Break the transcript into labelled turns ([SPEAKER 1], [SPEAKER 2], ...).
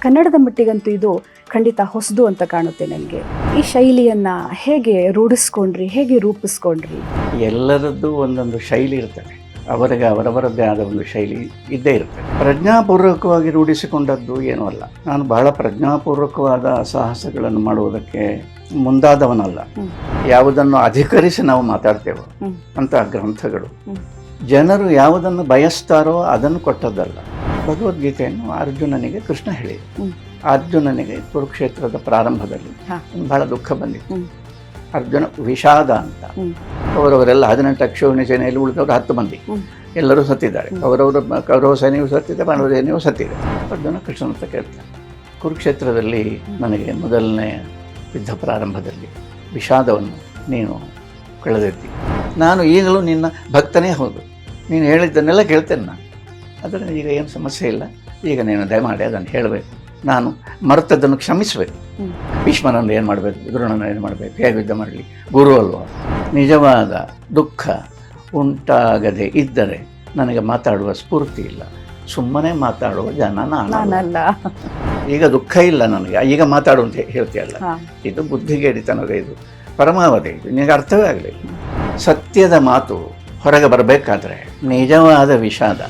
[SPEAKER 1] ಕನ್ನಡದ ಮಟ್ಟಿಗಂತೂ ಇದು ಖಂಡಿತ ಹೊಸದು ಅಂತ ಕಾಣುತ್ತೆ ನನಗೆ. ಈ ಶೈಲಿಯನ್ನ ಹೇಗೆ ರೂಢಿಸ್ಕೊಂಡ್ರಿ ಹೇಗೆ ರೂಪಿಸ್ಕೊಂಡ್ರಿ?
[SPEAKER 2] ಎಲ್ಲರದ್ದು ಒಂದೊಂದು ಶೈಲಿ ಇರ್ತದೆ. ಅವರಿಗೆ ಅವರವರದ್ದೇ ಆದ ಒಂದು ಶೈಲಿ ಇದ್ದೇ ಇರುತ್ತೆ ಪ್ರಜ್ಞಾಪೂರ್ವಕವಾಗಿ ರೂಢಿಸಿಕೊಂಡದ್ದು ಏನೂ ಅಲ್ಲ. ನಾನು ಬಹಳ ಪ್ರಜ್ಞಾಪೂರ್ವಕವಾದ ಸಾಹಸಗಳನ್ನು ಮಾಡುವುದಕ್ಕೆ ಮುಂದಾದವನಲ್ಲ. ಯಾವುದನ್ನು ಅಧಿಕರಿಸಿ ನಾವು ಮಾತಾಡ್ತೇವೋ. ಅಂತ ಗ್ರಂಥಗಳು. ಜನರು ಯಾವುದನ್ನು ಬಯಸ್ತಾರೋ ಅದನ್ನು ಕೊಟ್ಟದ್ದಲ್ಲ. ಭಗವದ್ಗೀತೆಯನ್ನು ಅರ್ಜುನನಿಗೆ ಕೃಷ್ಣ ಹೇಳಿದ. ಅರ್ಜುನನಿಗೆ ಕುರುಕ್ಷೇತ್ರದ ಪ್ರಾರಂಭದಲ್ಲಿ. ಬಹಳ ದುಃಖ ಬಂದಿತ್ತು. ಅರ್ಜುನ ವಿಷಾದ ಅಂತ. ಅವರವರೆಲ್ಲ ಹದಿನೆಂಟು ಅಕ್ಷೋಣಿ ಸೇನೆಯಲ್ಲಿ ಉಳಿದವರು ಹತ್ತು ಮಂದಿ. ಎಲ್ಲರೂ ಸತ್ತಿದ್ದಾರೆ. ಅವರವರ ಕೌರವ ಸೇನೆಯೂ ಸತ್ತಿದೆ ಪಾಂಡವ ಸೇನೆಯೂ ಸತ್ತಿದೆ. ಅರ್ಜುನ ಕೃಷ್ಣ ಅಂತ ಕೇಳ್ತಾರೆ ಕುರುಕ್ಷೇತ್ರದಲ್ಲಿ ನನಗೆ ಮೊದಲನೇ ಯುದ್ಧ ಪ್ರಾರಂಭದಲ್ಲಿ ವಿಷಾದವನ್ನು ನೀನು ಕಳೆದಿರ್ತೀನಿ ನಾನು ಈಗಲೂ ನಿನ್ನ ಭಕ್ತನೇ ಹೌದು. ನೀನು ಹೇಳಿದ್ದನ್ನೆಲ್ಲ ಕೇಳ್ತೇನೆ ನಾನು. ಅದರಿಂದ ಈಗ ಏನು ಸಮಸ್ಯೆ ಇಲ್ಲ. ಈಗ ನೀನು ದಯಮಾಡಿ ಅದನ್ನು ಹೇಳಬೇಕು. ನಾನು ಮರೆತದ್ದನ್ನು ಕ್ಷಮಿಸಬೇಕು. ಭೀಷ್ಮನನ್ನು ಏನು ಮಾಡಬೇಕು? ದ್ರೋಣನ ಏನು ಮಾಡಬೇಕು? ಹೇಗೆ ಯುದ್ಧ ಮಾಡಲಿ? ಗುರು ಅಲ್ವಾ? ನಿಜವಾದ ದುಃಖ ಉಂಟಾಗದೆ ಇದ್ದರೆ ನನಗೆ ಮಾತಾಡುವ ಸ್ಫೂರ್ತಿ ಇಲ್ಲ. ಸುಮ್ಮನೆ ಮಾತಾಡುವ ಜನ ನಾನು
[SPEAKER 1] ನಾನಲ್ಲ.
[SPEAKER 2] ಈಗ ದುಃಖ ಇಲ್ಲ ನನಗೆ. ಈಗ ಮಾತಾಡು ಅಂತ ಹೇಳ್ತೀಯಲ್ಲ. ಇದು ಬುದ್ಧಿಗೇಡಿತನದ ಇದು. ಪರಮಾವಧಿ ಇದು. ನಿನಗೆ ಅರ್ಥವೇ ಆಗಲಿಲ್ಲ. ಸತ್ಯದ ಮಾತು ಹೊರಗೆ ಬರಬೇಕಾದ್ರೆ ನಿಜವಾದ ವಿಷಾದ.